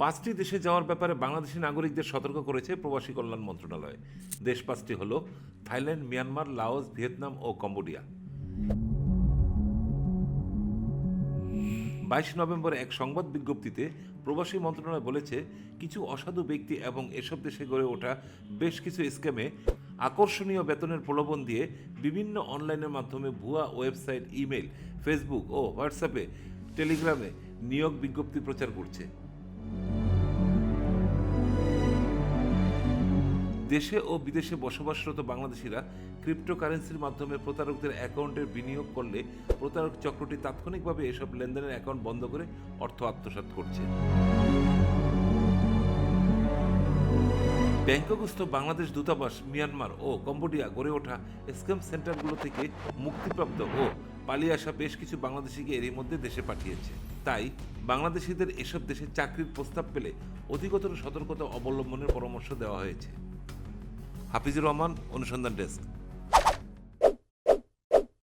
পাঁচটি দেশে যাওয়ার ব্যাপারে বাংলাদেশি নাগরিকদের সতর্ক করেছে প্রবাসী কল্যাণ মন্ত্রণালয়। দেশ পাঁচটি হল থাইল্যান্ড, মিয়ানমার, লাওস, ভিয়েতনাম ও কম্বোডিয়া। বাইশ নভেম্বর এক সংবাদ বিজ্ঞপ্তিতে প্রবাসী মন্ত্রণালয় বলেছে, কিছু অসাধু ব্যক্তি এবং এসব দেশে গড়ে ওঠা বেশ কিছু স্ক্যামে আকর্ষণীয় বেতনের প্রলোভন দিয়ে বিভিন্ন অনলাইনের মাধ্যমে ভুয়া ওয়েবসাইট, ইমেল, ফেসবুক ও হোয়াটসঅ্যাপে টেলিগ্রামে নিয়োগ বিজ্ঞপ্তি প্রচার করছে। দেশে ও বিদেশে বসবাসরত বাংলাদেশিরা ক্রিপ্টোকারেন্সির মাধ্যমে প্রতারকদের অ্যাকাউন্টের বিনিয়োগ করলে প্রতারক চক্রটি তাৎক্ষণিকভাবে এসব লেনদেনের অ্যাকাউন্ট বন্ধ করে অর্থ আত্মসাৎ করছে। ব্যাংকগ্রস্ত বাংলাদেশ দূতাবাস, মিয়ানমার ও কম্বোডিয়া গড়ে ওঠা স্ক্যাম সেন্টারগুলো থেকে মুক্তিপ্রাপ্ত ও পালিয়ে আসা বেশ কিছু বাংলাদেশিকে এরই মধ্যে দেশে পাঠিয়েছে। তাই বাংলাদেশিদের এসব দেশে চাকরির প্রস্তাব পেলে অধিকতর সতর্কতা অবলম্বনের পরামর্শ দেওয়া হয়েছে। হাফিজুর রহমান অনুসন্ধান ডেস্ক।